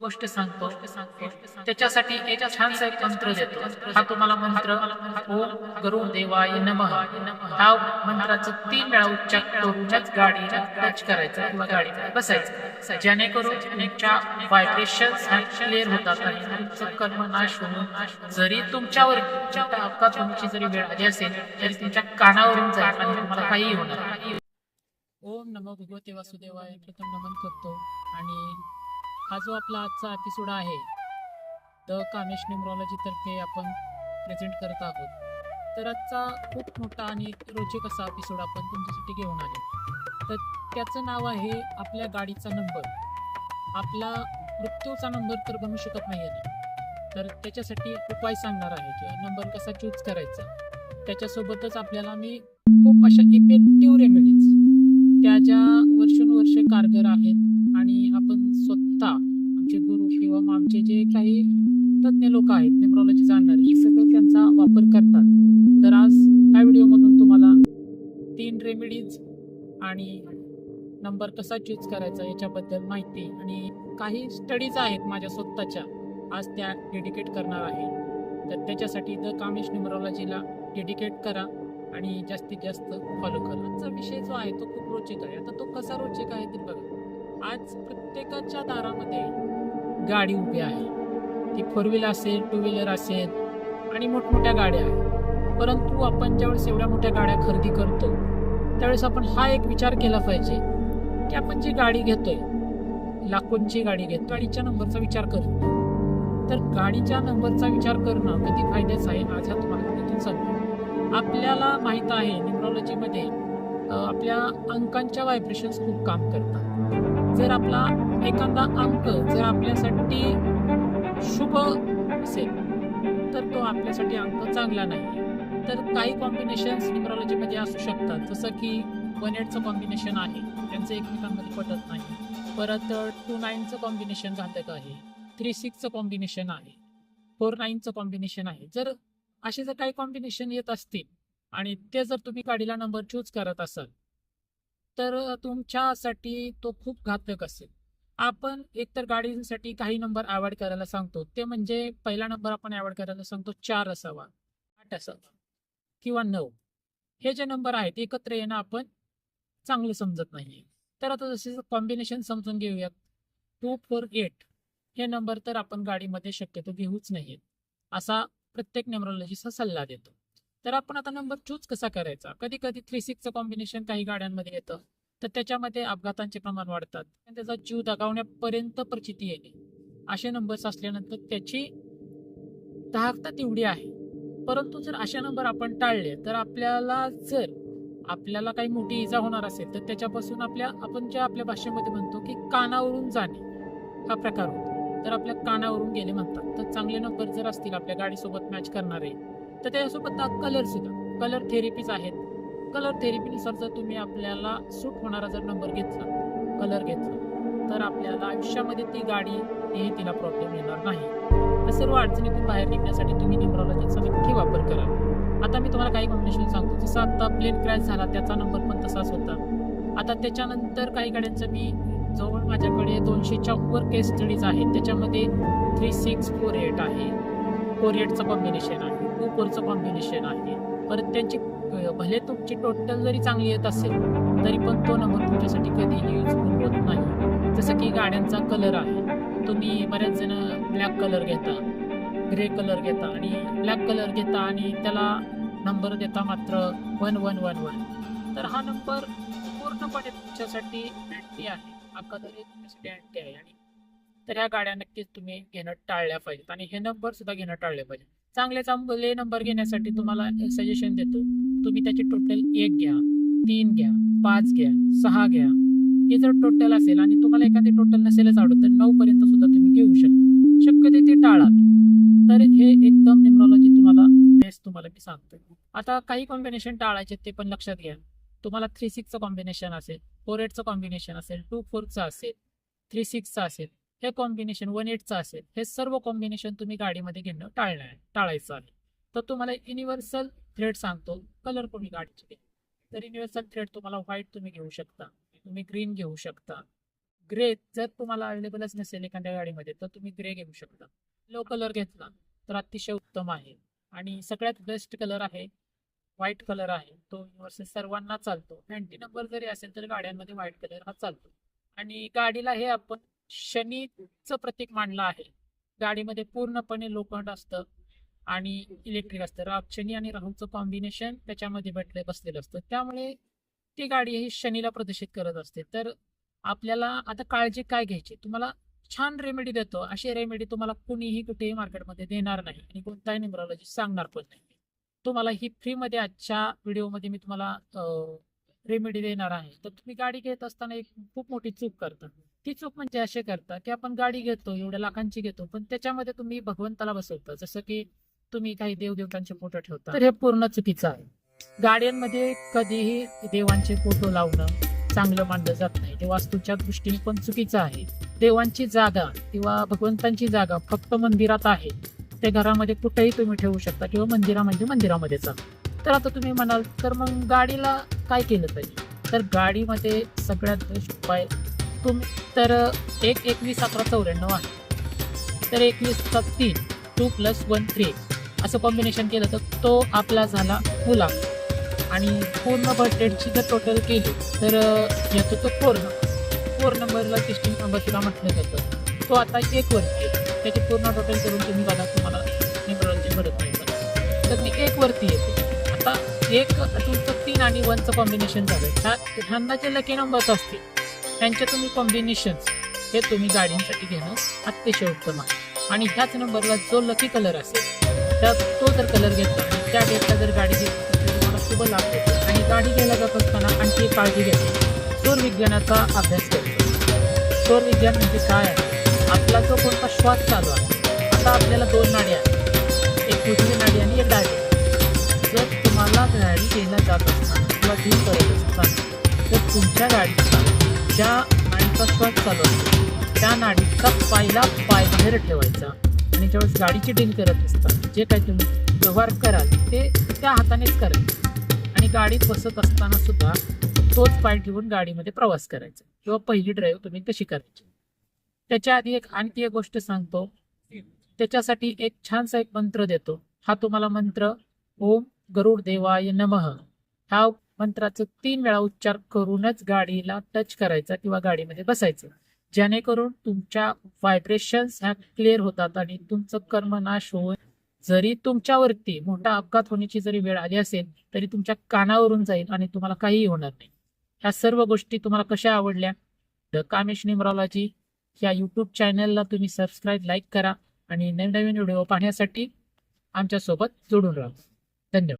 गोष्ट सांगतो. त्याच्यासाठी एक छानसा एक मंत्र देतो. हा तुम्हाला मंत्र ओम गरुड देवाय नमः. हा मंत्राचं तीन वेळा उच्चार करूनच गाडी टच करायचा किंवा गाडी बसायचं. जेणेकरून तुमच्या व्हायब्रेशन क्लिअर होतात आणि तुमचं कर्म नाश होऊन जरी तुमच्यावर अपघात होण्याची जरी वेळ आली असेल तरी तुमच्या कानावरून जाईल आणि तुम्हाला काहीही होणार. ओम नमो भगवते वासुदेवाय. प्रथम नमन करतो आणि हा जो आपला आजचा एपिसोड आहे द कामेश न्युमरॉलॉजीतर्फे आपण प्रेझेंट करत आहोत. तर आजचा खूप मोठा आणि रोचक असा एपिसोड आपण तुमच्यासाठी घेऊन आले. तर त्याचं नाव आहे आपल्या गाडीचा नंबर आपला मृत्यूचा नंबर तर बनू शकत नाही आहे तर त्याच्यासाठी उपाय सांगणार आहे की नंबर कसा चूज करायचा. त्याच्यासोबतच आपल्याला मी खूप अशा इफेक्टिव्ह रेमेडीज त्या ज्या वर्षानुवर्ष कारगर आहेत आणि आपण स्वतः आमचे गुरु किंवा मग आमचे जे काही तज्ज्ञ लोक आहेत न्यूमरॉलॉजी जाणणारे हे सगळं त्यांचा वापर करतात. तर आज ह्या व्हिडिओमधून तुम्हाला तीन रेमेडीज आणि नंबर कसा चूज करायचा याच्याबद्दल माहिती आणि काही स्टडीज आहेत माझ्या स्वतःच्या आज त्या डेडिकेट करणार आहे. तर त्याच्यासाठी द कामेश न्युमरॉलॉजीला डेडिकेट करा आणि जास्तीत जास्त फॉलो करा. आजचा विषय जो आहे तो खूप रोचक आहे. आता तो कसा रोचक आहे ते बघा. आज प्रत्येकाच्या दारामध्ये गाडी उभी आहे. ती फोर व्हीलर असेल टू व्हीलर असेल आणि मोठमोठ्या गाड्या आहेत. परंतु आपण ज्यावेळेस एवढ्या मोठ्या गाड्या खरेदी करतो त्यावेळेस आपण हा एक विचार केला पाहिजे की आपण जी गाडी घेतोय लाखोंची गाडी घेतो गाडीच्या नंबरचा विचार करतो. तर गाडीच्या नंबरचा विचार करणं कधी फायद्याचं आहे आज हा तुम्हाला सांगतो. आपल्याला माहीत आहे न्यूमरॉलॉजीमध्ये आपल्या अंकांच्या व्हायब्रेशन्स खूप काम करतात. जर आपला एखादा अंक जर आपल्यासाठी शुभ असेल तर तो आपल्यासाठी अंक चांगला नाही. तर काही कॉम्बिनेशन्स न्युमरॉलॉजीमध्ये असू शकतात. जसं की वन एटचं कॉम्बिनेशन आहे त्यांचं एकमेकांमध्ये पटत नाही. परत टू नाईनचं कॉम्बिनेशन घातक आहे. थ्री सिक्सचं कॉम्बिनेशन आहे. फोर नाईनचं कॉम्बिनेशन आहे. जर असे जर काही कॉम्बिनेशन येत असतील आणि ते जर तुम्ही गाडीला नंबर चूज करत असाल तर तुमच्यासाठी तो खूप घातक असेल. आपण एकतर गाडीसाठी काही नंबर अवॉइड करायला सांगतो. ते म्हणजे पहिला नंबर आपण अवॉइड करायला सांगतो चार असावा आठ असावा किंवा नऊ. हे जे नंबर आहेत एकत्र येणं आपण चांगलं समजत नाही तर आता जसे कॉम्बिनेशन समजून घेऊयात. टू फोर एट हे नंबर तर आपण गाडीमध्ये शक्यतो घेऊच नाहीत असा प्रत्येक न्यूमरॉलॉजीचा सल्ला देतो. तर आपण आता नंबर चूज कसा करायचा? कधी कधी थ्री सिक्सचं कॉम्बिनेशन काही गाड्यांमध्ये येतं. तर त्याच्यामध्ये अपघातांचे प्रमाण वाढतात. त्याचा जीव दगावण्यापर्यंत प्रचिती येणे असे नंबर्स असल्यानंतर त्याची दाहकता तेवढी आहे. परंतु जर अशा नंबर आपण टाळले तर आपल्याला जर आपल्याला काही मोठी इजा होणार असेल तर त्याच्यापासून आपल्या आपण ज्या आपल्या भाषेमध्ये म्हणतो की कानावरून जाणे हा प्रकार होतो. तर आपल्या कानावरून गेले म्हणतात. तर चांगले नंबर जर असतील आपल्या गाडीसोबत मॅच करणारे तर त्याच्यासोबत कलर सुद्धा कलर थेरपीज आहेत. कलर थेरपीनुसार जर तुम्ही आपल्याला सूट होणारा जर नंबर घेतला कलर घेतला तर आपल्याला आयुष्यामध्ये ती गाडी हे तिला प्रॉब्लेम येणार नाही. या सर्व अडचणीतून बाहेर निघण्यासाठी तुम्ही न्यूमरॉलॉजीचा नक्की वापर करा. आता मी तुम्हाला काही कॉम्बिनेशन सांगतो. जसं आता प्लेन क्रॅश झाला त्याचा नंबर पण तसाच होता. आता त्याच्यानंतर काही गाड्यांचं मी जवळ माझ्याकडे दोनशेच्या वर केस स्टडीज आहेत. त्याच्यामध्ये थ्री सिक्स फोर एट आहे. फोर एटचं कॉम्बिनेशन आहे. टू फोरचं कॉम्बिनेशन आहे. परत त्यांची भले तुमची टोटल जरी चांगली येत असेल तरी पण तो नंबर तुमच्यासाठी कधीही युजफुल होत नाही. जसं की गाड्यांचा कलर आहे. तुम्ही बऱ्याच जण ब्लॅक कलर घेता ग्रे कलर घेता आणि ब्लॅक कलर घेता आणि त्याला नंबर देता मात्र वन वन वन वन तर हा नंबर पूर्णपणे तुमच्यासाठी अँटी आहे. हा कलर तुमच्यासाठी अँटी आहे. आणि तर ह्या गाड्या नक्कीच तुम्ही घेणं टाळल्या पाहिजेत. आणि हे नंबर सुद्धा घेणं टाळले पाहिजे चांगले चांगले नंबर घेण्यासाठी तुम्हाला सजेशन देतो. तुम्ही त्याचे टोटल एक घ्या तीन घ्या पाच घ्या सहा घ्या. हे जर टोटल असेल आणि तुम्हाला एखादी टोटल नसेलच आवडत तर नऊ पर्यंत सुद्धा तुम्ही घेऊ शकता. शक्य ते टाळा. तर हे एकदम न्यूमरॉलॉजी तुम्हाला बेस्ट तुम्हाला मी सांगतो. आता काही कॉम्बिनेशन टाळायचे ते पण लक्षात घ्या. तुम्हाला थ्री सिक्सचं कॉम्बिनेशन असेल फोर एटचं कॉम्बिनेशन असेल टू फोरचं असेल थ्री सिक्सचं असेल. हे कॉम्बिनेशन वन एटचं असेल. हे सर्व कॉम्बिनेशन तुम्ही गाडीमध्ये घेणं टाळणार आहे. टाळायचं आहे. तर तुम्हाला युनिव्हर्सल थ्रेड सांगतो. कलर कोणी गाडीचे तर युनिव्हर्सल थ्रेड तुम्हाला व्हाईट तुम्ही घेऊ शकता. तुम्ही ग्रीन घेऊ शकता. ग्रे जर तुम्हाला अवेलेबलच नसेल एखाद्या गाडीमध्ये तर तुम्ही ग्रे घेऊ शकता. लो कलर घेतला तर अतिशय उत्तम आहे. आणि सगळ्यात बेस्ट कलर आहे व्हाईट कलर आहे. तो युनिव्हर्सल सर्वांना चालतो. अँटी नंबर जरी असेल तर गाड्यांमध्ये व्हाईट कलर हा चालतो. आणि गाडीला हे आपण शनीचं प्रतीक मानलं आहे. गाडीमध्ये पूर्णपणे लोखंड असतं आणि इलेक्ट्रिक असतं. राग शनी आणि राहूचं कॉम्बिनेशन त्याच्यामध्ये भेटले बसलेलं असतं. त्यामुळे ती गाडी ही शनीला प्रदर्शित करत असते. तर आपल्याला आता काळजी काय घ्यायची? तुम्हाला छान रेमेडी देतो. अशी रेमेडी तुम्हाला कुणीही कुठेही मार्केटमध्ये देणार नाही आणि कोणताही न्यूमरॉलॉजी सांगणार पण नाही. तुम्हाला ही फ्रीमध्ये आजच्या व्हिडिओमध्ये मी तुम्हाला रेमेडी देणार आहे. तर तुम्ही गाडी घेत असताना एक खूप मोठी चूक करता. ती चूक म्हणजे असे करता की आपण गाडी घेतो एवढ्या लाखांची घेतो पण त्याच्यामध्ये तुम्ही भगवंताला बसवता. जसं की तुम्ही काही देवदेवतांचे फोटो ठेवता. तर हे पूर्ण चुकीचं आहे. गाड्यांमध्ये कधीही देवांचे फोटो लावणं चांगलं मानलं जात नाही. ते वास्तूच्या दृष्टीने पण चुकीचं आहे. देवांची जागा किंवा भगवंतांची जागा फक्त मंदिरात आहे. ते घरामध्ये कुठेही तुम्ही ठेवू शकता किंवा म्हणजे मंदिरामध्ये मंदिरामध्ये चालू तर आता तुम्ही म्हणाल तर मग गाडीला काय केलं पाहिजे? तर गाडीमध्ये सगळ्यात बेस्ट उपाय तुम्ही तर एक एकवीस अकरा चौऱ्याण्णव आहे. तर एकवीसचा तीन टू प्लस वन थ्री. असं कॉम्बिनेशन केलं तर तो आपला झाला मुला आणि पूर्ण बजेटची जर टोटल केली तर येतो तो फोर नंबर फोर नंबरला सिस्टीम नंबर सुद्धा म्हटलं जातं. तो आता एक वरती आहे. त्याची पूर्ण टोटल करून तुम्ही बघा तुम्हाला न्यूमरॉलची मदत नाही तर ती एक वरती येते आता एक तुमचं तीन आणि वनचं कॉम्बिनेशन झालं ह्या ह्यांना जे लकी नंबर्स असतील यांचे तुम्ही कॉम्बिनेशन्स हे तुम्ही गाडींसाठी घेणं अतिशय उत्तम आहे. आणि ह्याच नंबरला जो लकी कलर असेल तर तो जर कलर घेतला आणि त्या डेटला जर गाडी घेतली तर तुम्हाला शुभ लाभ आणि गाडी घ्यायला जात असताना आणखी एक काळजी घेतो सौर विज्ञानाचा अभ्यास करतो सौर विज्ञान म्हणजे काय आहे? आपला जो कोणता श्वास चालू आहे आता आपल्याला दोन नाडी आहेत. एक उजवी नाडी आणि एक डावी. जर तुम्हाला गाडी घ्यायला जात असताना किंवा डील करत असताना तर तुमच्या गाडी ज्या नाडीचा श्वास चालू असतो त्या नाडीचा पहिला पाय बाहेर ठेवायचा. आणि ज्यावेळेस गाडीची डील करत असता जे काही तुम्ही व्यवहार कराल ते त्या हातानेच करायचं. आणि गाडीत बसत असताना सुद्धा तोच पाय ठेवून गाडीमध्ये प्रवास करायचा. किंवा पहिली ड्राईव्ह तुम्ही कशी करायची? त्याच्या आधी एक आणखी एक गोष्ट सांगतो. त्याच्यासाठी एक छानसा एक मंत्र देतो. हा तुम्हाला मंत्र ओम गरुड देवाय नमः. हा मंत्राचं तीन वेळा उच्चार करूनच गाडीला टच करायचा किंवा गाडीमध्ये बसायचं. जेणेकरून तुमच्या व्हायब्रेशन्स ह्या क्लिअर होतात आणि तुमचं कर्मनाश होऊन जरी तुमच्यावरती मोठा अपघात होण्याची जरी वेळ आली असेल तरी तुमच्या कानावरून जाईल आणि तुम्हाला काहीही होणार नाही. ह्या सर्व गोष्टी तुम्हाला कशा आवडल्या? द कामेश न्यूमरॉलॉजी या यूट्यूब चॅनलला तुम्ही सबस्क्राईब लाईक करा आणि नवीन नवीन व्हिडिओ पाहण्यासाठी आमच्यासोबत जोडून राहा. धन्यवाद.